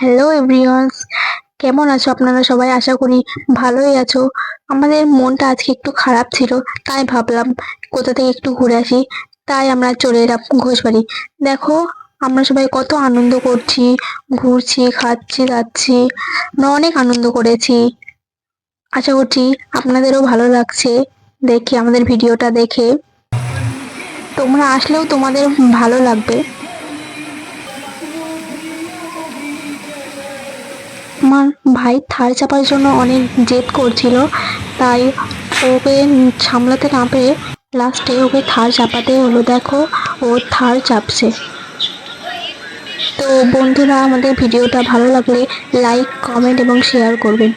Hello everyone's কেমন আছো আপনারা সবাই? আশা করি ভালোই আছো। আমাদের মনটা আজকে একটু খারাপ ছিল, তাই ভাবলাম কোথা থেকে একটু ঘুরে আসি। তাই আমরা চলে এলাম ঘোষবাড়ি। দেখো, আমরা সবাই কত আনন্দ করছি, ঘুরছি, খাচ্ছি যাচ্ছি আমরা অনেক আনন্দ করেছি। আশা করছি আপনাদেরও ভালো লাগছে দেখে, আমাদের ভিডিওটা দেখে। তোমরা আসলেও তোমাদের ভালো লাগবে। আমার ভাই থার চাপার জন্য অনেক জেদ করছিল, তাই ওকে সামলাতে না পেরে লাস্টে ওকে থার চাপাতে হলো। দেখো, ও থার চাপছে। তো বন্ধুরা, আমাদের ভিডিওটা ভালো লাগলে লাইক কমেন্ট এবং শেয়ার করবেন।